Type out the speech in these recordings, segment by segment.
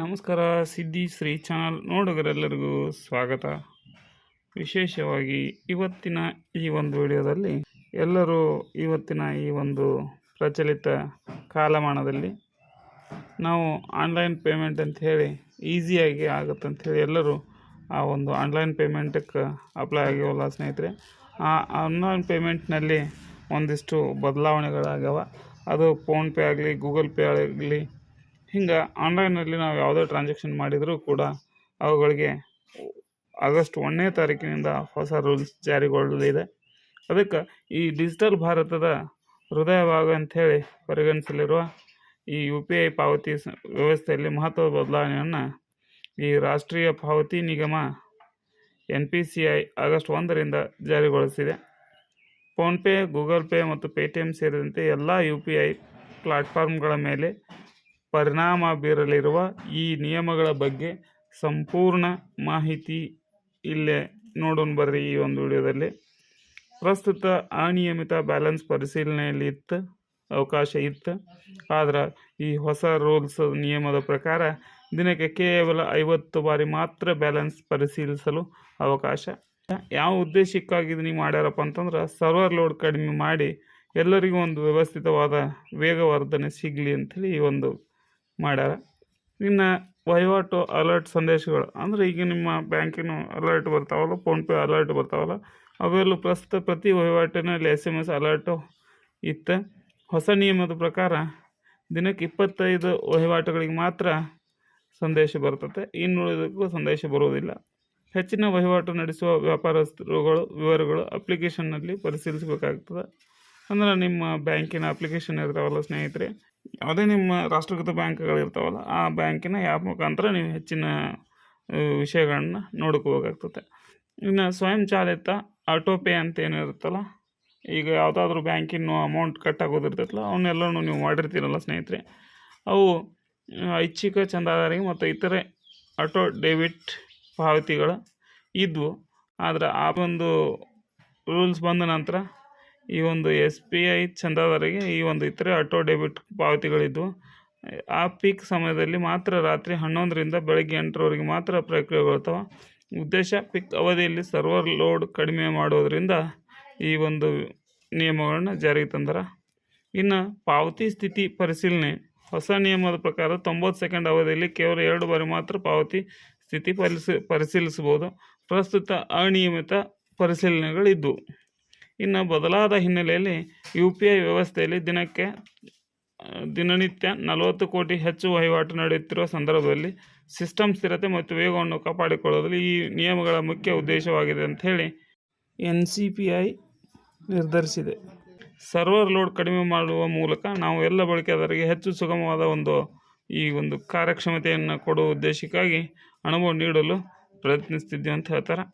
ನಮಸ್ಕಾರ ಸಿದ್ದಿ ಶ್ರೀ ಚಾನಲ್ ನೋಡುಗರೆಲ್ಲರಿಗೂ ಸ್ವಾಗತ. ವಿಶೇಷವಾಗಿ ಇವತ್ತಿನ ಈ ಒಂದು ವಿಡಿಯೋದಲ್ಲಿ ಎಲ್ಲರೂ ಇವತ್ತಿನ ಈ ಒಂದು ಪ್ರಚಲಿತ ಕಾಲಮಾನದಲ್ಲಿ ನಾವು ಆನ್ಲೈನ್ ಪೇಮೆಂಟ್ ಅಂತ ಹೇಳಿ ಈಸಿಯಾಗಿ ಆಗುತ್ತೆ ಅಂಥೇಳಿ ಎಲ್ಲರೂ ಆ ಒಂದು ಆನ್ಲೈನ್ ಪೇಮೆಂಟಕ್ಕೆ ಅಪ್ಲೈ ಆಗ್ಯವಲ್ಲ ಸ್ನೇಹಿತರೆ, ಆ ಆನ್ಲೈನ್ ಪೇಮೆಂಟ್ನಲ್ಲಿ ಒಂದಿಷ್ಟು ಬದಲಾವಣೆಗಳಾಗ್ಯಾವ. ಅದು ಫೋನ್ಪೇ ಆಗಲಿ, ಗೂಗಲ್ ಪೇ ಆಗಲಿ ಹಿಂಗೆ ಆನ್ಲೈನಲ್ಲಿ ನಾವು ಯಾವುದೇ ಟ್ರಾನ್ಸಾಕ್ಷನ್ ಮಾಡಿದರೂ ಕೂಡ ಅವುಗಳಿಗೆ ಆಗಸ್ಟ್ ಒಂದನೇ ತಾರೀಕಿನಿಂದ ಹೊಸ ರೂಲ್ಸ್ ಜಾರಿಗೊಳ್ಳಲಿದೆ ಅದಕ್ಕೆ ಈ ಡಿಜಿಟಲ್ ಭಾರತದ ಹೃದಯ ಭಾಗ ಅಂಥೇಳಿ ಪರಿಗಣಿಸಲಿರುವ ಈ ಯು ಪಿ ಐ ಪಾವತಿ ವ್ಯವಸ್ಥೆಯಲ್ಲಿ ಮಹತ್ವದ ಬದಲಾವಣೆಯನ್ನು ಈ ರಾಷ್ಟ್ರೀಯ ಪಾವತಿ ನಿಗಮ N P C I August ಒಂದರಿಂದ ಜಾರಿಗೊಳಿಸಿದೆ. ಫೋನ್ಪೇ ಗೂಗಲ್ ಪೇ ಮತ್ತು ಪೇಟಿಎಮ್ ಸೇರಿದಂತೆ ಎಲ್ಲ ಯು ಪಿ ಐ ಪ್ಲಾಟ್ಫಾರ್ಮ್ಗಳ ಮೇಲೆ ಪರಿಣಾಮ ಬೀರಲಿರುವ ಈ ನಿಯಮಗಳ ಬಗ್ಗೆ ಸಂಪೂರ್ಣ ಮಾಹಿತಿ ಇಲ್ಲೇ ನೋಡೋಣ ಬರ್ರಿ ಈ ಒಂದು ವಿಡಿಯೋದಲ್ಲಿ. ಪ್ರಸ್ತುತ ಅನಿಯಮಿತ ಬ್ಯಾಲೆನ್ಸ್ ಪರಿಶೀಲನೆಯಲ್ಲಿ ಇತ್ತು ಅವಕಾಶ ಇತ್ತು. ಆದ್ರೆ ಈ ಹೊಸ ರೂಲ್ಸ್ ನಿಯಮದ ಪ್ರಕಾರ ದಿನಕ್ಕೆ ಕೇವಲ ಐವತ್ತು ಬಾರಿ ಮಾತ್ರ ಬ್ಯಾಲೆನ್ಸ್ ಪರಿಶೀಲಿಸಲು ಅವಕಾಶ. ಯಾವ ಉದ್ದೇಶಕ್ಕಾಗಿ ಇದು ನೀವು ಮಾಡ್ಯಾರಪ್ಪ ಅಂತಂದ್ರೆ ಸರ್ವರ್ ಲೋಡ್ ಕಡಿಮೆ ಮಾಡಿ ಎಲ್ಲರಿಗೂ ಒಂದು ವ್ಯವಸ್ಥಿತವಾದ ವೇಗವರ್ಧನೆ ಸಿಗಲಿ ಅಂಥೇಳಿ ಈ ಒಂದು ಮಾಡ್ಯಾರ. ಇನ್ನು ವಹಿವಾಟು ಅಲರ್ಟ್ ಸಂದೇಶಗಳು, ಅಂದರೆ ಈಗ ನಿಮ್ಮ ಬ್ಯಾಂಕಿನ ಅಲರ್ಟ್ ಬರ್ತಾವಲ್ಲ ಫೋನ್ಪೇ ಅಲರ್ಟ್ ಬರ್ತಾವಲ್ಲ, ಅವೆಲ್ಲೂ ಪ್ರಸ್ತುತ ಪ್ರತಿ ವಹಿವಾಟಿನಲ್ಲಿ ಎಸ್ ಎಂ ಎಸ್ ಅಲರ್ಟು ಇತ್ತು. ಹೊಸ ನಿಯಮದ ಪ್ರಕಾರ ದಿನಕ್ಕೆ ಇಪ್ಪತ್ತೈದು ವಹಿವಾಟುಗಳಿಗೆ ಮಾತ್ರ ಸಂದೇಶ ಬರ್ತದೆ ಇನ್ನುಳಿದಕ್ಕೂ ಸಂದೇಶ ಬರುವುದಿಲ್ಲ. ಹೆಚ್ಚಿನ ವಹಿವಾಟು ನಡೆಸುವ ವ್ಯಾಪಾರಸ್ಥರುಗಳು, ವಿವರಗಳು ಅಪ್ಲಿಕೇಶನ್ನಲ್ಲಿ ಪರಿಶೀಲಿಸಬೇಕಾಗ್ತದೆ. ಅಂದ್ರೆ ನಿಮ್ಮ ಬ್ಯಾಂಕಿನ ಅಪ್ಲಿಕೇಶನ್ ಇರ್ತಾವಲ್ಲ ಸ್ನೇಹಿತರೆ ಯಾವುದೇ ನಿಮ್ಮ ರಾಷ್ಟ್ರೀಕೃತ ಬ್ಯಾಂಕ್ಗಳು ಇರ್ತಾವಲ್ಲ, ಆ ಬ್ಯಾಂಕಿನ ಯಾವ ಮುಖಾಂತರ ನೀವು ಹೆಚ್ಚಿನ ವಿಷಯಗಳನ್ನ ನೋಡ್ಕೋಬೇಕಾಗ್ತದೆ ಇನ್ನು ಸ್ವಯಂ ಚಾಲಿತ ಆಟೋ ಪೇ ಅಂತ ಏನಿರುತ್ತಲ್ಲ ಈಗ ಯಾವುದಾದ್ರೂ ಬ್ಯಾಂಕಿನ ಅಮೌಂಟ್ ಕಟ್ ಆಗೋದಿರ್ತೈತಲ್ಲ, ಅವನ್ನೆಲ್ಲನೂ ನೀವು ಮಾಡಿರ್ತೀರಲ್ಲ ಸ್ನೇಹಿತರೆ. ಅವು ಐಚ್ಛಿಕ ಚಂದಾದಾರಿಗೆ ಮತ್ತು ಇತರೆ ಆಟೋ ಡೆಬಿಟ್ ಪಾವತಿಗಳು ಇದ್ವು. ಆದರೆ ಆ ಒಂದು ರೂಲ್ಸ್ ಬಂದ ನಂತರ ಈ ಒಂದು ಎಸ್ ಬಿ ಐ ಚಂದಾದಾರಿಗೆ ಈ ಒಂದು ಇತರೆ ಆಟೋ ಡೆಬಿಟ್ ಪಾವತಿಗಳಿದ್ವು. ಆ ಪೀಕ್ ಸಮಯದಲ್ಲಿ ಮಾತ್ರ ರಾತ್ರಿ ಹನ್ನೊಂದರಿಂದ ಬೆಳಗ್ಗೆ ಎಂಟರವರೆಗೆ ಮಾತ್ರ ಪ್ರಕ್ರಿಯೆಗೊಳ್ತಾವೆ ಉದ್ದೇಶ ಪಿಕ್ ಅವಧಿಯಲ್ಲಿ ಸರ್ವರ್ ಲೋಡ್ ಕಡಿಮೆ ಮಾಡೋದರಿಂದ ಈ ಒಂದು ನಿಯಮಗಳನ್ನ ಜಾರಿಗೆ ತಂದರ. ಇನ್ನು ಪಾವತಿ ಸ್ಥಿತಿ ಪರಿಶೀಲನೆ ಹೊಸ ನಿಯಮದ ಪ್ರಕಾರ ತೊಂಬತ್ತು ಸೆಕೆಂಡ್ ಅವಧಿಯಲ್ಲಿ ಕೇವಲ ಎರಡು ಬಾರಿ ಮಾತ್ರ ಪಾವತಿ ಸ್ಥಿತಿ ಪರಿಶೀಲಿಸಬಹುದು. ಪ್ರಸ್ತುತ ಅನಿಯಮಿತ ಪರಿಶೀಲನೆಗಳಿದ್ದವು ಇನ್ನು ಬದಲಾದ ಹಿನ್ನೆಲೆಯಲ್ಲಿ ಯು ಪಿ ಐ ವ್ಯವಸ್ಥೆಯಲ್ಲಿ ದಿನಕ್ಕೆ ದಿನನಿತ್ಯ ನಲವತ್ತು ಕೋಟಿ ಹೆಚ್ಚು ವಹಿವಾಟು ನಡೆಯುತ್ತಿರುವ ಸಂದರ್ಭದಲ್ಲಿ ಸಿಸ್ಟಮ್ ಸ್ಥಿರತೆ ಮತ್ತು ವೇಗವನ್ನು ಕಾಪಾಡಿಕೊಳ್ಳುವುದರಲ್ಲಿ ಈ ನಿಯಮಗಳ ಮುಖ್ಯ ಉದ್ದೇಶವಾಗಿದೆ ಅಂತ ಹೇಳಿ ಎನ್ ಸಿ ಪಿ ಐ ನಿರ್ಧರಿಸಿದೆ. ಸರ್ವರ್ ಲೋಡ್ ಕಡಿಮೆ ಮಾಡುವ ಮೂಲಕ ನಾವು ಎಲ್ಲ ಬಳಕೆದಾರರಿಗೆ ಹೆಚ್ಚು ಸುಗಮವಾದ ಒಂದು, ಈ ಒಂದು ಕಾರ್ಯಕ್ಷಮತೆಯನ್ನು ಕೊಡುವ ಉದ್ದೇಶಕ್ಕಾಗಿ ಅನುಭವ ನೀಡಲು ಪ್ರಯತ್ನಿಸ್ತಿದ್ದೀವಿ ಅಂತ ಹೇಳ್ತಾರೆ.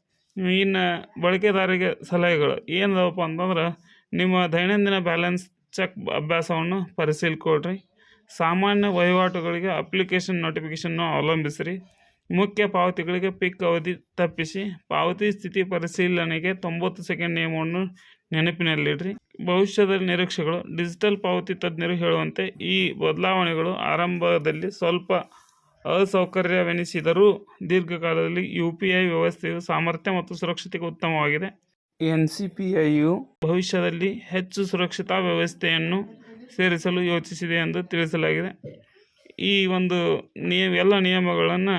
ಇನ್ನು ಬಳಕೆದಾರಿಗೆ ಸಲಹೆಗಳು ಏನದಪ್ಪ ಅಂತಂದ್ರೆ ನಿಮ್ಮ ದೈನಂದಿನ ಬ್ಯಾಲೆನ್ಸ್ ಚೆಕ್ ಅಭ್ಯಾಸವನ್ನು ಪರಿಶೀಲಿಕೊಳ್ರಿ ಸಾಮಾನ್ಯ ವಹಿವಾಟುಗಳಿಗೆ ಅಪ್ಲಿಕೇಶನ್ ನೋಟಿಫಿಕೇಶನ್ನು ಅವಲಂಬಿಸಿರಿ. ಮುಖ್ಯ ಪಾವತಿಗಳಿಗೆ ಪಿಕ್ ಅವಧಿ ತಪ್ಪಿಸಿ ಪಾವತಿ ಸ್ಥಿತಿ ಪರಿಶೀಲನೆಗೆ ತೊಂಬತ್ತು ಸೆಕೆಂಡ್ ನಿಯಮವನ್ನು ನೆನಪಿನಲ್ಲಿಡ್ರಿ. ಭವಿಷ್ಯದ ನಿರೀಕ್ಷೆಗಳು, ಡಿಜಿಟಲ್ ಪಾವತಿ ತಜ್ಞರು ಹೇಳುವಂತೆ ಈ ಬದಲಾವಣೆಗಳು ಆರಂಭದಲ್ಲಿ ಸ್ವಲ್ಪ ಅಸೌಕರ್ಯವೆನಿಸಿದರೂ ದೀರ್ಘಕಾಲದಲ್ಲಿ ಯು ಪಿ ಐ ವ್ಯವಸ್ಥೆಯು ಸಾಮರ್ಥ್ಯ ಮತ್ತು ಸುರಕ್ಷತೆಗೆ ಉತ್ತಮವಾಗಿದೆ. ಎನ್ ಸಿ ಪಿ ಐಯು ಭವಿಷ್ಯದಲ್ಲಿ ಹೆಚ್ಚು ಸುರಕ್ಷತಾ ವ್ಯವಸ್ಥೆಯನ್ನು ಸೇರಿಸಲು ಯೋಚಿಸಿದೆ ಎಂದು ತಿಳಿಸಲಾಗಿದೆ. ಈ ಒಂದು ನಿಯಮ ಎಲ್ಲ ನಿಯಮಗಳನ್ನು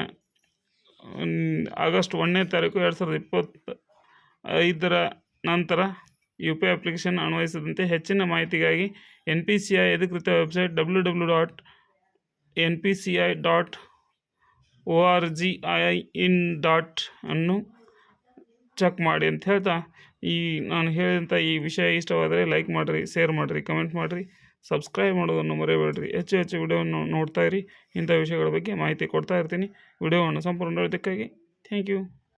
ಆಗಸ್ಟ್ ಒಂದನೇ ತಾರೀಕು ಎರಡು ಸಾವಿರದ ಇಪ್ಪತ್ತು ಐದರ ನಂತರ ಯು ಪಿ ಐ ಅಪ್ಲಿಕೇಶನ್ ಅನ್ವಯಿಸದಂತೆ ಹೆಚ್ಚಿನ ಮಾಹಿತಿಗಾಗಿ ಎನ್ ಪಿ ಸಿ ಐ ಅಧಿಕೃತ website W W dot N P C I dot O R G I in dot ಅನ್ನು ಚೆಕ್ ಮಾಡಿ ಅಂತ ಹೇಳ್ತಾ. ಈ ನಾನು ಹೇಳಿದಂಥ ಈ ವಿಷಯ ಇಷ್ಟವಾದರೆ ಲೈಕ್ ಮಾಡಿರಿ ಶೇರ್ ಮಾಡಿರಿ ಕಮೆಂಟ್ ಮಾಡಿರಿ ಸಬ್ಸ್ಕ್ರೈಬ್ ಮಾಡೋದನ್ನು ಮರೆಯಬೇಡ್ರಿ ಹೆಚ್ಚು ಹೆಚ್ಚು ವಿಡಿಯೋವನ್ನು ನೋಡ್ತಾ ಇರಿ. ಇಂಥ ವಿಷಯಗಳ ಬಗ್ಗೆ ಮಾಹಿತಿ ಕೊಡ್ತಾ ಇರ್ತೀನಿ. ವಿಡಿಯೋವನ್ನು ಸಂಪೂರ್ಣ ನೋಡೋದಕ್ಕಾಗಿ ಥ್ಯಾಂಕ್ ಯು